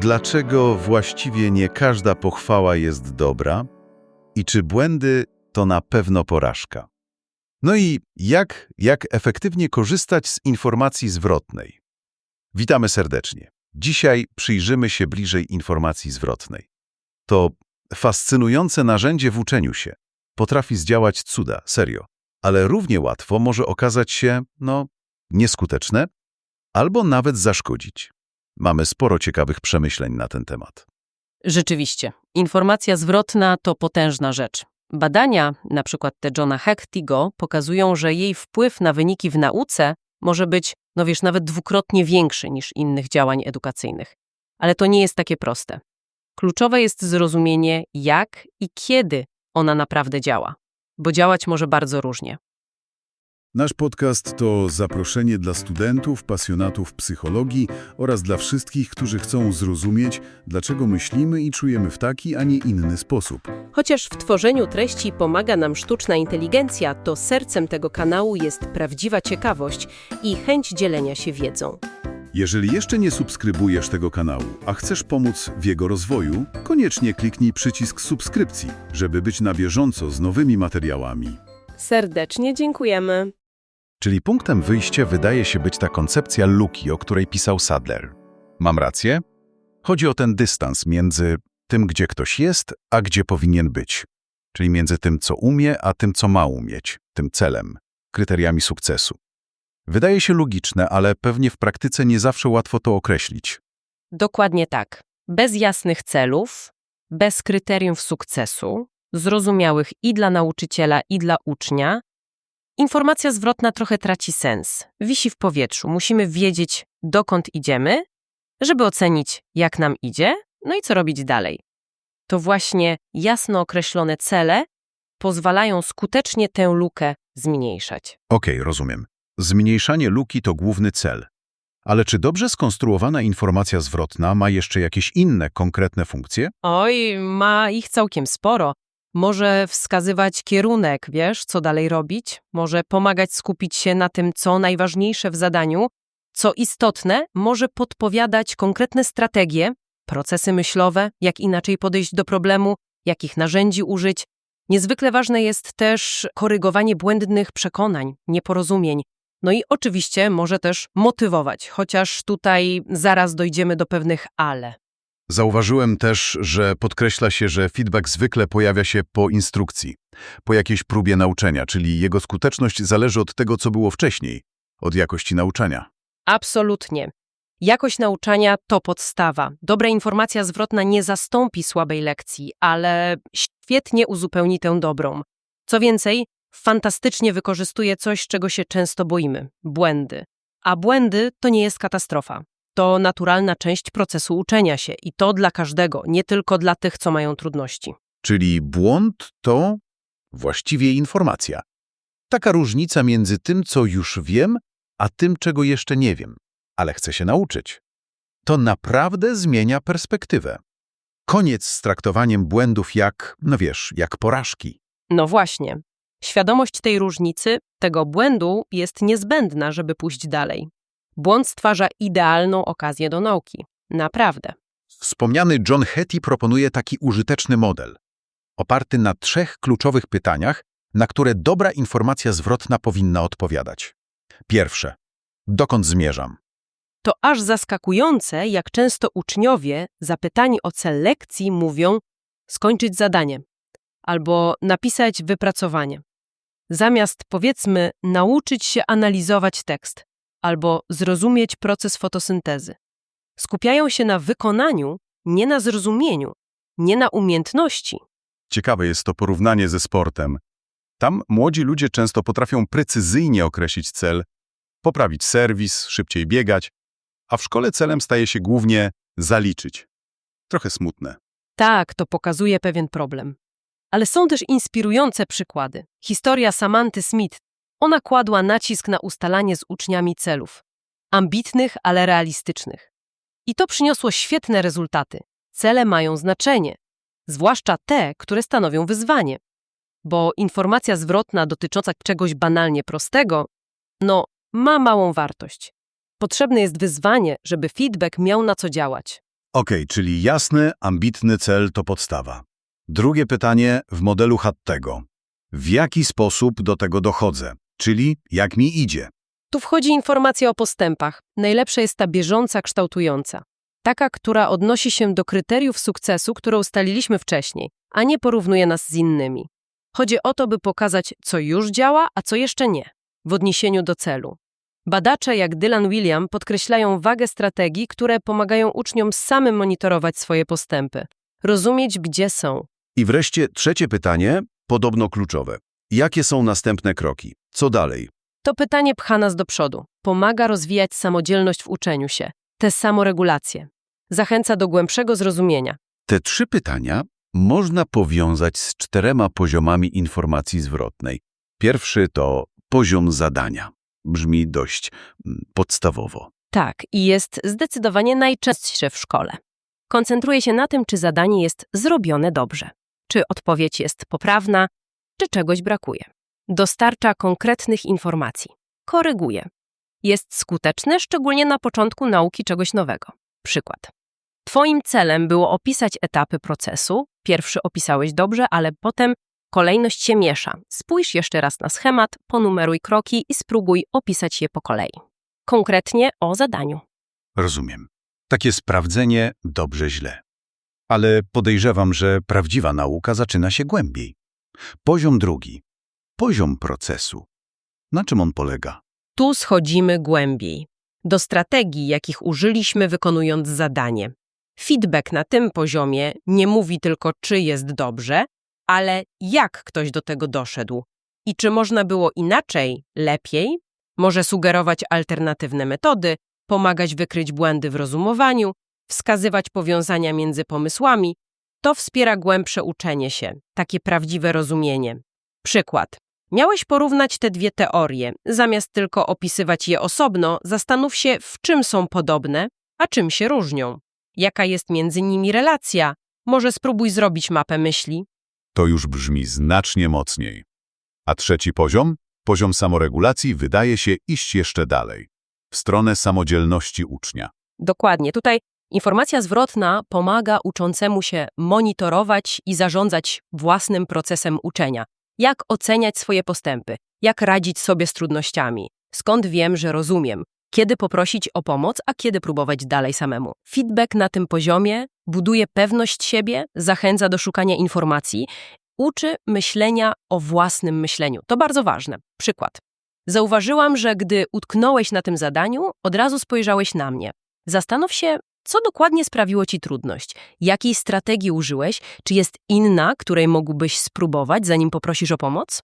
Dlaczego właściwie nie każda pochwała jest dobra? I czy błędy to na pewno porażka? No i jak, jak efektywnie korzystać z informacji zwrotnej? Witamy serdecznie. Dzisiaj przyjrzymy się bliżej informacji zwrotnej. To fascynujące narzędzie w uczeniu się. Potrafi zdziałać cuda, serio. Ale równie łatwo może okazać się, no, nieskuteczne albo nawet zaszkodzić. Mamy sporo ciekawych przemyśleń na ten temat. Rzeczywiście, informacja zwrotna to potężna rzecz. Badania, na przykład te Johna Hectigo, pokazują, że jej wpływ na wyniki w nauce może być, no wiesz, nawet dwukrotnie większy niż innych działań edukacyjnych. Ale to nie jest takie proste. Kluczowe jest zrozumienie, jak i kiedy ona naprawdę działa, bo działać może bardzo różnie. Nasz podcast to zaproszenie dla studentów, pasjonatów psychologii oraz dla wszystkich, którzy chcą zrozumieć, dlaczego myślimy i czujemy w taki, a nie inny sposób. Chociaż w tworzeniu treści pomaga nam sztuczna inteligencja, to sercem tego kanału jest prawdziwa ciekawość i chęć dzielenia się wiedzą. Jeżeli jeszcze nie subskrybujesz tego kanału, a chcesz pomóc w jego rozwoju, koniecznie kliknij przycisk subskrypcji, żeby być na bieżąco z nowymi materiałami. Serdecznie dziękujemy. Czyli punktem wyjścia wydaje się być ta koncepcja luki, o której pisał Sadler. Mam rację? Chodzi o ten dystans między tym, gdzie ktoś jest, a gdzie powinien być. Czyli między tym, co umie, a tym, co ma umieć, tym celem, kryteriami sukcesu. Wydaje się logiczne, ale pewnie w praktyce nie zawsze łatwo to określić. Dokładnie tak. Bez jasnych celów, bez kryteriów sukcesu, zrozumiałych i dla nauczyciela, i dla ucznia, informacja zwrotna trochę traci sens. Wisi w powietrzu. Musimy wiedzieć, dokąd idziemy, żeby ocenić, jak nam idzie, no i co robić dalej. To właśnie jasno określone cele pozwalają skutecznie tę lukę zmniejszać. Okej, rozumiem. Zmniejszanie luki to główny cel. Ale czy dobrze skonstruowana informacja zwrotna ma jeszcze jakieś inne, konkretne funkcje? Oj, ma ich całkiem sporo. Może wskazywać kierunek, wiesz, co dalej robić. Może pomagać skupić się na tym, co najważniejsze w zadaniu. Co istotne, może podpowiadać konkretne strategie, procesy myślowe, jak inaczej podejść do problemu, jakich narzędzi użyć. Niezwykle ważne jest też korygowanie błędnych przekonań, nieporozumień. No i oczywiście może też motywować, chociaż tutaj zaraz dojdziemy do pewnych ale. Zauważyłem też, że podkreśla się, że feedback zwykle pojawia się po instrukcji, po jakiejś próbie nauczenia, czyli jego skuteczność zależy od tego, co było wcześniej, od jakości nauczania. Absolutnie. Jakość nauczania to podstawa. Dobra informacja zwrotna nie zastąpi słabej lekcji, ale świetnie uzupełni tę dobrą. Co więcej, fantastycznie wykorzystuje coś, czego się często boimy błędy. A błędy to nie jest katastrofa. To naturalna część procesu uczenia się i to dla każdego, nie tylko dla tych, co mają trudności. Czyli błąd to właściwie informacja. Taka różnica między tym, co już wiem, a tym, czego jeszcze nie wiem, ale chcę się nauczyć. To naprawdę zmienia perspektywę. Koniec z traktowaniem błędów jak, no wiesz, jak porażki. No właśnie. Świadomość tej różnicy, tego błędu jest niezbędna, żeby pójść dalej. Błąd stwarza idealną okazję do nauki. Naprawdę. Wspomniany John Hattie proponuje taki użyteczny model, oparty na trzech kluczowych pytaniach, na które dobra informacja zwrotna powinna odpowiadać. Pierwsze. Dokąd zmierzam? To aż zaskakujące, jak często uczniowie zapytani o cel lekcji mówią skończyć zadanie albo napisać wypracowanie. Zamiast powiedzmy nauczyć się analizować tekst albo zrozumieć proces fotosyntezy. Skupiają się na wykonaniu, nie na zrozumieniu, nie na umiejętności. Ciekawe jest to porównanie ze sportem. Tam młodzi ludzie często potrafią precyzyjnie określić cel, poprawić serwis, szybciej biegać, a w szkole celem staje się głównie zaliczyć. Trochę smutne. Tak, to pokazuje pewien problem. Ale są też inspirujące przykłady. Historia Samanty Smith. Ona kładła nacisk na ustalanie z uczniami celów. Ambitnych, ale realistycznych. I to przyniosło świetne rezultaty. Cele mają znaczenie, zwłaszcza te, które stanowią wyzwanie. Bo informacja zwrotna dotycząca czegoś banalnie prostego, no, ma małą wartość. Potrzebne jest wyzwanie, żeby feedback miał na co działać. Okej, czyli jasny, ambitny cel to podstawa. Drugie pytanie w modelu Hattego. W jaki sposób do tego dochodzę? Czyli jak mi idzie? Tu wchodzi informacja o postępach. Najlepsza jest ta bieżąca, kształtująca. Taka, która odnosi się do kryteriów sukcesu, które ustaliliśmy wcześniej, a nie porównuje nas z innymi. Chodzi o to, by pokazać, co już działa, a co jeszcze nie, w odniesieniu do celu. Badacze jak Dylan William podkreślają wagę strategii, które pomagają uczniom samym monitorować swoje postępy, rozumieć, gdzie są. I wreszcie trzecie pytanie, podobno kluczowe. Jakie są następne kroki? Co dalej? To pytanie pcha nas do przodu, pomaga rozwijać samodzielność w uczeniu się, tę samoregulację. Zachęca do głębszego zrozumienia. Te trzy pytania można powiązać z czterema poziomami informacji zwrotnej. Pierwszy to poziom zadania. Brzmi dość mm, podstawowo. Tak, i jest zdecydowanie najczęstsze w szkole. Koncentruje się na tym, czy zadanie jest zrobione dobrze, czy odpowiedź jest poprawna, czy czegoś brakuje. Dostarcza konkretnych informacji, koryguje. Jest skuteczny, szczególnie na początku nauki czegoś nowego. Przykład. Twoim celem było opisać etapy procesu. Pierwszy opisałeś dobrze, ale potem kolejność się miesza. Spójrz jeszcze raz na schemat, ponumeruj kroki i spróbuj opisać je po kolei. Konkretnie o zadaniu. Rozumiem. Takie sprawdzenie dobrze-źle. Ale podejrzewam, że prawdziwa nauka zaczyna się głębiej. Poziom drugi. Poziom procesu. Na czym on polega? Tu schodzimy głębiej. Do strategii, jakich użyliśmy wykonując zadanie. Feedback na tym poziomie nie mówi tylko, czy jest dobrze, ale jak ktoś do tego doszedł i czy można było inaczej, lepiej. Może sugerować alternatywne metody, pomagać wykryć błędy w rozumowaniu, wskazywać powiązania między pomysłami. To wspiera głębsze uczenie się, takie prawdziwe rozumienie. Przykład. Miałeś porównać te dwie teorie. Zamiast tylko opisywać je osobno, zastanów się, w czym są podobne, a czym się różnią. Jaka jest między nimi relacja? Może spróbuj zrobić mapę myśli. To już brzmi znacznie mocniej. A trzeci poziom? Poziom samoregulacji wydaje się iść jeszcze dalej. W stronę samodzielności ucznia. Dokładnie. Tutaj informacja zwrotna pomaga uczącemu się monitorować i zarządzać własnym procesem uczenia. Jak oceniać swoje postępy, jak radzić sobie z trudnościami, skąd wiem, że rozumiem, kiedy poprosić o pomoc, a kiedy próbować dalej samemu. Feedback na tym poziomie buduje pewność siebie, zachęca do szukania informacji, uczy myślenia o własnym myśleniu. To bardzo ważne. Przykład. Zauważyłam, że gdy utknąłeś na tym zadaniu, od razu spojrzałeś na mnie. Zastanów się, co dokładnie sprawiło ci trudność, jakiej strategii użyłeś, czy jest inna, której mógłbyś spróbować, zanim poprosisz o pomoc?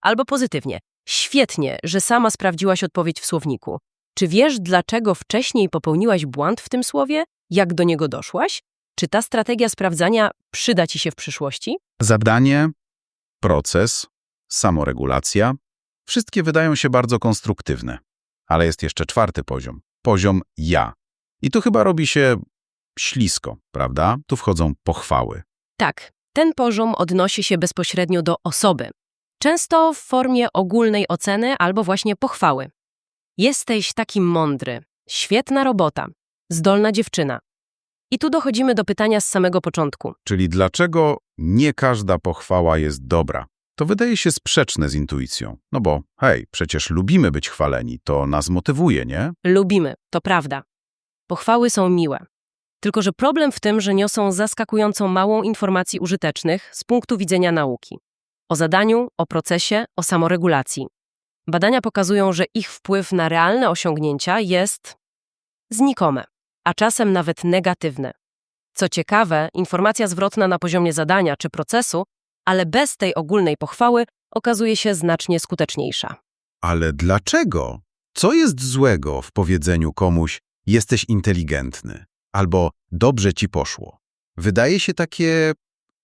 Albo pozytywnie. Świetnie, że sama sprawdziłaś odpowiedź w słowniku. Czy wiesz, dlaczego wcześniej popełniłaś błąd w tym słowie? Jak do niego doszłaś? Czy ta strategia sprawdzania przyda ci się w przyszłości? Zadanie, proces, samoregulacja. Wszystkie wydają się bardzo konstruktywne. Ale jest jeszcze czwarty poziom. Poziom ja. I tu chyba robi się ślisko, prawda? Tu wchodzą pochwały. Tak, ten poziom odnosi się bezpośrednio do osoby. Często w formie ogólnej oceny albo właśnie pochwały. Jesteś taki mądry, świetna robota, zdolna dziewczyna. I tu dochodzimy do pytania z samego początku. Czyli dlaczego nie każda pochwała jest dobra? To wydaje się sprzeczne z intuicją. No bo, hej, przecież lubimy być chwaleni, to nas motywuje, nie? Lubimy, to prawda. Pochwały są miłe. Tylko, że problem w tym, że niosą zaskakującą małą informacji użytecznych z punktu widzenia nauki. O zadaniu, o procesie, o samoregulacji. Badania pokazują, że ich wpływ na realne osiągnięcia jest znikome, a czasem nawet negatywny. Co ciekawe, informacja zwrotna na poziomie zadania czy procesu, ale bez tej ogólnej pochwały, okazuje się znacznie skuteczniejsza. Ale dlaczego? Co jest złego w powiedzeniu komuś jesteś inteligentny albo dobrze ci poszło? Wydaje się takie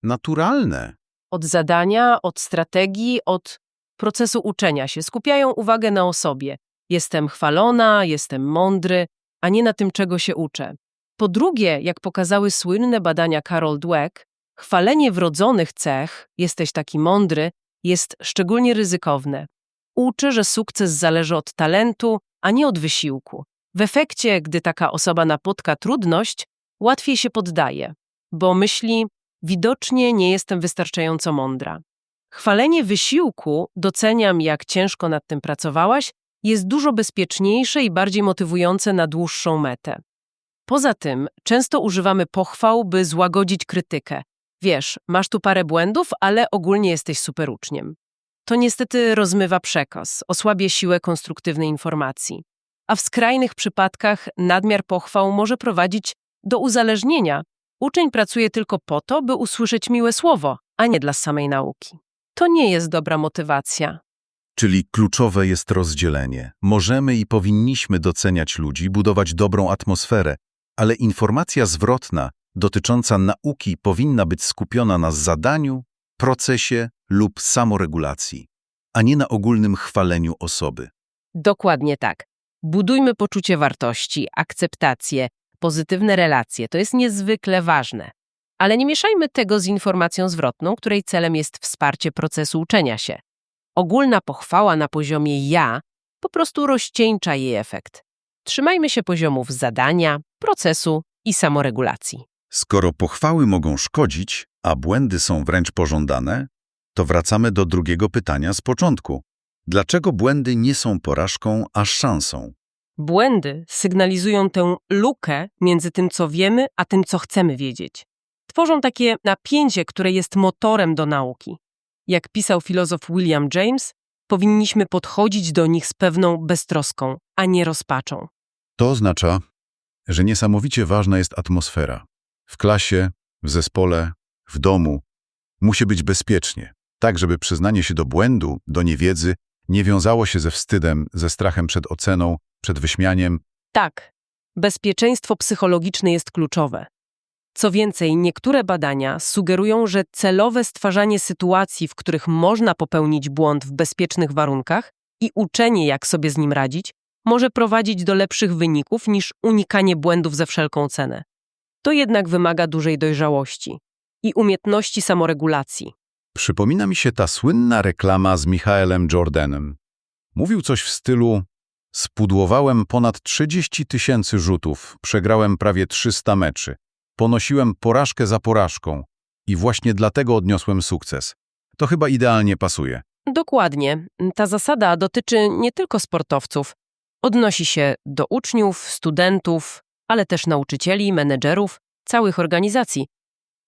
naturalne. Od zadania, od strategii, od procesu uczenia się skupiają uwagę na osobie. Jestem chwalona, jestem mądry, a nie na tym, czego się uczę. Po drugie, jak pokazały słynne badania Carol Dweck, chwalenie wrodzonych cech, jesteś taki mądry, jest szczególnie ryzykowne. Uczy, że sukces zależy od talentu, a nie od wysiłku. W efekcie, gdy taka osoba napotka trudność, łatwiej się poddaje, bo myśli, widocznie nie jestem wystarczająco mądra. Chwalenie wysiłku, doceniam jak ciężko nad tym pracowałaś, jest dużo bezpieczniejsze i bardziej motywujące na dłuższą metę. Poza tym, często używamy pochwał, by złagodzić krytykę. Wiesz, masz tu parę błędów, ale ogólnie jesteś super uczniem. To niestety rozmywa przekaz, osłabia siłę konstruktywnej informacji. A w skrajnych przypadkach nadmiar pochwał może prowadzić do uzależnienia. Uczeń pracuje tylko po to, by usłyszeć miłe słowo, a nie dla samej nauki. To nie jest dobra motywacja. Czyli kluczowe jest rozdzielenie. Możemy i powinniśmy doceniać ludzi, budować dobrą atmosferę, ale informacja zwrotna dotycząca nauki powinna być skupiona na zadaniu, procesie lub samoregulacji, a nie na ogólnym chwaleniu osoby. Dokładnie tak. Budujmy poczucie wartości, akceptację, pozytywne relacje. To jest niezwykle ważne. Ale nie mieszajmy tego z informacją zwrotną, której celem jest wsparcie procesu uczenia się. Ogólna pochwała na poziomie ja po prostu rozcieńcza jej efekt. Trzymajmy się poziomów zadania, procesu i samoregulacji. Skoro pochwały mogą szkodzić, a błędy są wręcz pożądane, to wracamy do drugiego pytania z początku. Dlaczego błędy nie są porażką, a szansą? Błędy sygnalizują tę lukę między tym, co wiemy, a tym, co chcemy wiedzieć. Tworzą takie napięcie, które jest motorem do nauki. Jak pisał filozof William James, powinniśmy podchodzić do nich z pewną beztroską, a nie rozpaczą. To oznacza, że niesamowicie ważna jest atmosfera. W klasie, w zespole, w domu musi być bezpiecznie, tak żeby przyznanie się do błędu, do niewiedzy nie wiązało się ze wstydem, ze strachem przed oceną, przed wyśmianiem. Tak, bezpieczeństwo psychologiczne jest kluczowe. Co więcej, niektóre badania sugerują, że celowe stwarzanie sytuacji, w których można popełnić błąd w bezpiecznych warunkach i uczenie, jak sobie z nim radzić, może prowadzić do lepszych wyników niż unikanie błędów za wszelką cenę. To jednak wymaga dużej dojrzałości i umiejętności samoregulacji. Przypomina mi się ta słynna reklama z Michaelem Jordanem. Mówił coś w stylu Spudłowałem ponad 30 tysięcy rzutów, przegrałem prawie 300 meczy, ponosiłem porażkę za porażką i właśnie dlatego odniosłem sukces. To chyba idealnie pasuje. Dokładnie. Ta zasada dotyczy nie tylko sportowców. Odnosi się do uczniów, studentów, ale też nauczycieli, menedżerów, całych organizacji.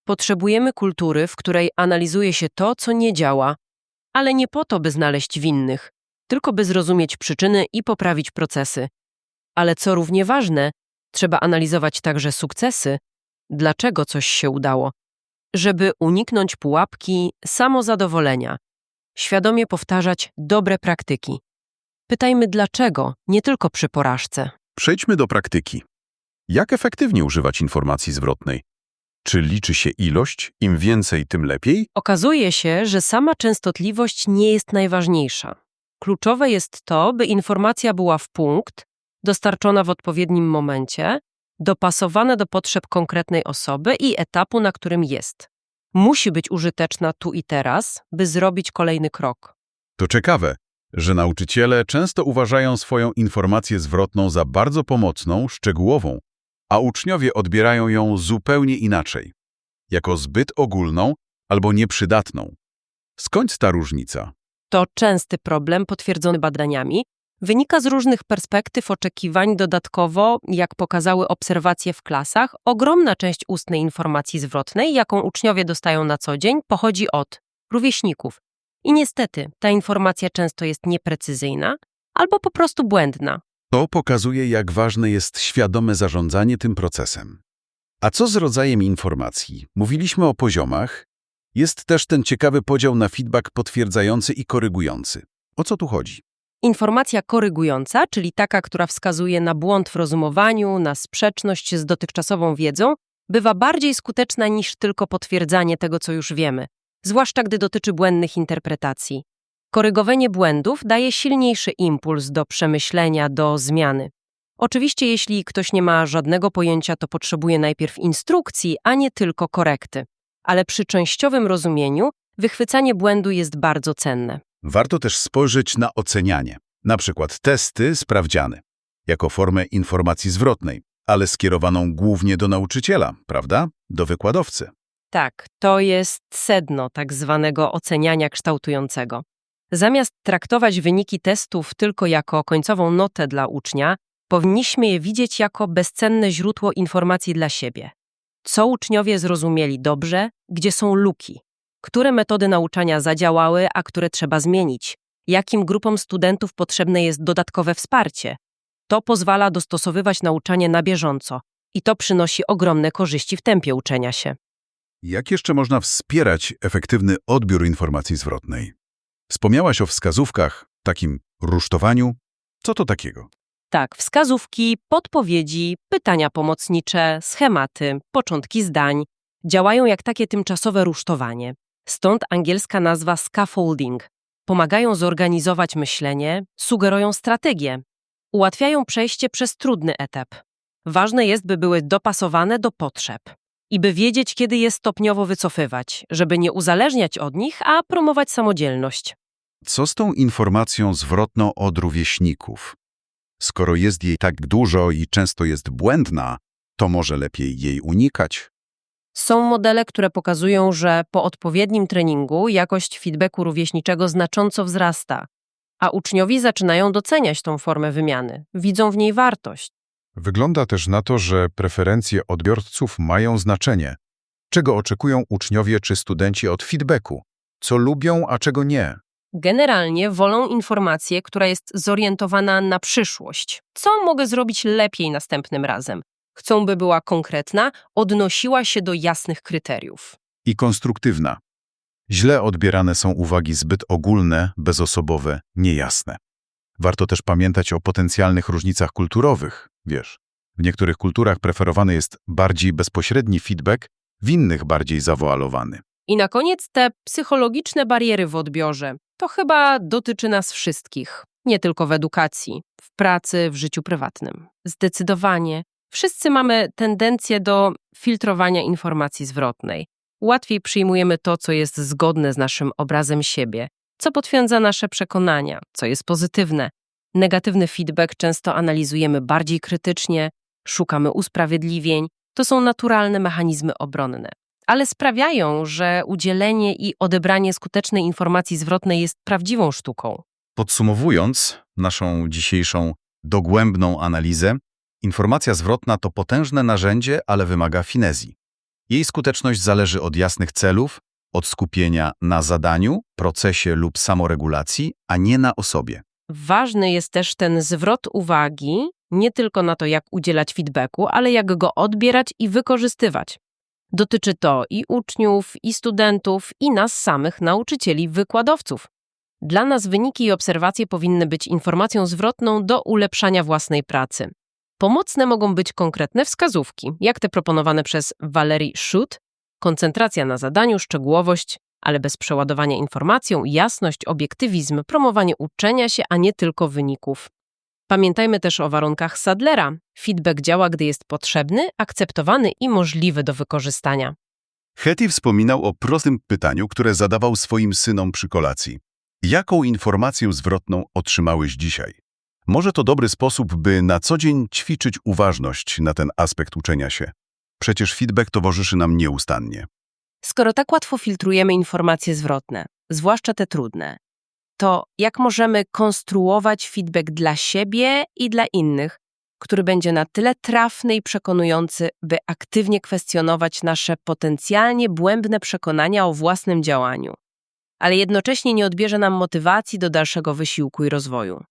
Potrzebujemy kultury, w której analizuje się to, co nie działa, ale nie po to, by znaleźć winnych, tylko by zrozumieć przyczyny i poprawić procesy. Ale co równie ważne, trzeba analizować także sukcesy, dlaczego coś się udało, żeby uniknąć pułapki samozadowolenia, świadomie powtarzać dobre praktyki. Pytajmy dlaczego, nie tylko przy porażce. Przejdźmy do praktyki. Jak efektywnie używać informacji zwrotnej? Czy liczy się ilość? Im więcej, tym lepiej? Okazuje się, że sama częstotliwość nie jest najważniejsza. Kluczowe jest to, by informacja była w punkt, dostarczona w odpowiednim momencie, dopasowana do potrzeb konkretnej osoby i etapu, na którym jest. Musi być użyteczna tu i teraz, by zrobić kolejny krok. To ciekawe, że nauczyciele często uważają swoją informację zwrotną za bardzo pomocną, szczegółową, a uczniowie odbierają ją zupełnie inaczej, jako zbyt ogólną albo nieprzydatną. Skąd ta różnica? To częsty problem potwierdzony badaniami. Wynika z różnych perspektyw oczekiwań. Dodatkowo, jak pokazały obserwacje w klasach, ogromna część ustnej informacji zwrotnej, jaką uczniowie dostają na co dzień, pochodzi od rówieśników. I niestety, ta informacja często jest nieprecyzyjna albo po prostu błędna. To pokazuje, jak ważne jest świadome zarządzanie tym procesem. A co z rodzajem informacji? Mówiliśmy o poziomach. Jest też ten ciekawy podział na feedback potwierdzający i korygujący. O co tu chodzi? Informacja korygująca, czyli taka, która wskazuje na błąd w rozumowaniu, na sprzeczność z dotychczasową wiedzą, bywa bardziej skuteczna niż tylko potwierdzanie tego, co już wiemy, zwłaszcza gdy dotyczy błędnych interpretacji. Korygowanie błędów daje silniejszy impuls do przemyślenia, do zmiany. Oczywiście, jeśli ktoś nie ma żadnego pojęcia, to potrzebuje najpierw instrukcji, a nie tylko korekty. Ale przy częściowym rozumieniu wychwycanie błędu jest bardzo cenne. Warto też spojrzeć na ocenianie, na przykład testy sprawdziany, jako formę informacji zwrotnej, ale skierowaną głównie do nauczyciela, prawda? Do wykładowcy. Tak, to jest sedno tak zwanego oceniania kształtującego. Zamiast traktować wyniki testów tylko jako końcową notę dla ucznia, powinniśmy je widzieć jako bezcenne źródło informacji dla siebie. Co uczniowie zrozumieli dobrze, gdzie są luki, które metody nauczania zadziałały, a które trzeba zmienić, jakim grupom studentów potrzebne jest dodatkowe wsparcie. To pozwala dostosowywać nauczanie na bieżąco i to przynosi ogromne korzyści w tempie uczenia się. Jak jeszcze można wspierać efektywny odbiór informacji zwrotnej? Wspomniałaś o wskazówkach, takim rusztowaniu. Co to takiego? Tak, wskazówki, podpowiedzi, pytania pomocnicze, schematy, początki zdań działają jak takie tymczasowe rusztowanie. Stąd angielska nazwa scaffolding. Pomagają zorganizować myślenie, sugerują strategię, ułatwiają przejście przez trudny etap. Ważne jest, by były dopasowane do potrzeb i by wiedzieć, kiedy je stopniowo wycofywać, żeby nie uzależniać od nich, a promować samodzielność. Co z tą informacją zwrotną od rówieśników? Skoro jest jej tak dużo i często jest błędna, to może lepiej jej unikać? Są modele, które pokazują, że po odpowiednim treningu jakość feedbacku rówieśniczego znacząco wzrasta, a uczniowie zaczynają doceniać tą formę wymiany, widzą w niej wartość. Wygląda też na to, że preferencje odbiorców mają znaczenie. Czego oczekują uczniowie czy studenci od feedbacku? Co lubią, a czego nie? Generalnie wolą informację, która jest zorientowana na przyszłość. Co mogę zrobić lepiej następnym razem? Chcą, by była konkretna, odnosiła się do jasnych kryteriów. I konstruktywna. Źle odbierane są uwagi zbyt ogólne, bezosobowe, niejasne. Warto też pamiętać o potencjalnych różnicach kulturowych. Wiesz, w niektórych kulturach preferowany jest bardziej bezpośredni feedback, w innych bardziej zawoalowany. I na koniec te psychologiczne bariery w odbiorze. To chyba dotyczy nas wszystkich, nie tylko w edukacji, w pracy, w życiu prywatnym. Zdecydowanie. Wszyscy mamy tendencję do filtrowania informacji zwrotnej. Łatwiej przyjmujemy to, co jest zgodne z naszym obrazem siebie, co potwierdza nasze przekonania, co jest pozytywne. Negatywny feedback często analizujemy bardziej krytycznie, szukamy usprawiedliwień. To są naturalne mechanizmy obronne ale sprawiają, że udzielenie i odebranie skutecznej informacji zwrotnej jest prawdziwą sztuką. Podsumowując naszą dzisiejszą dogłębną analizę, informacja zwrotna to potężne narzędzie, ale wymaga finezji. Jej skuteczność zależy od jasnych celów, od skupienia na zadaniu, procesie lub samoregulacji, a nie na osobie. Ważny jest też ten zwrot uwagi, nie tylko na to, jak udzielać feedbacku, ale jak go odbierać i wykorzystywać. Dotyczy to i uczniów, i studentów, i nas samych, nauczycieli, wykładowców. Dla nas wyniki i obserwacje powinny być informacją zwrotną do ulepszania własnej pracy. Pomocne mogą być konkretne wskazówki, jak te proponowane przez Valerie Schut, koncentracja na zadaniu, szczegółowość, ale bez przeładowania informacją, jasność, obiektywizm, promowanie uczenia się, a nie tylko wyników. Pamiętajmy też o warunkach Sadlera. Feedback działa, gdy jest potrzebny, akceptowany i możliwy do wykorzystania. Hetty wspominał o prostym pytaniu, które zadawał swoim synom przy kolacji. Jaką informację zwrotną otrzymałeś dzisiaj? Może to dobry sposób, by na co dzień ćwiczyć uważność na ten aspekt uczenia się. Przecież feedback towarzyszy nam nieustannie. Skoro tak łatwo filtrujemy informacje zwrotne, zwłaszcza te trudne, to jak możemy konstruować feedback dla siebie i dla innych, który będzie na tyle trafny i przekonujący, by aktywnie kwestionować nasze potencjalnie błędne przekonania o własnym działaniu, ale jednocześnie nie odbierze nam motywacji do dalszego wysiłku i rozwoju.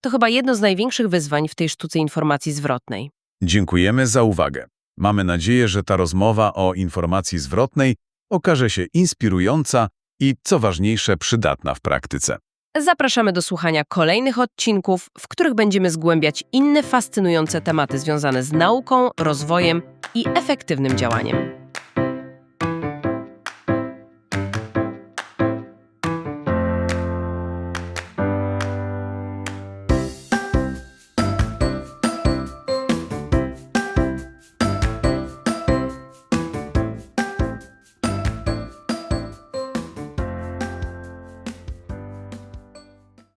To chyba jedno z największych wyzwań w tej sztuce informacji zwrotnej. Dziękujemy za uwagę. Mamy nadzieję, że ta rozmowa o informacji zwrotnej okaże się inspirująca i, co ważniejsze, przydatna w praktyce. Zapraszamy do słuchania kolejnych odcinków, w których będziemy zgłębiać inne fascynujące tematy związane z nauką, rozwojem i efektywnym działaniem.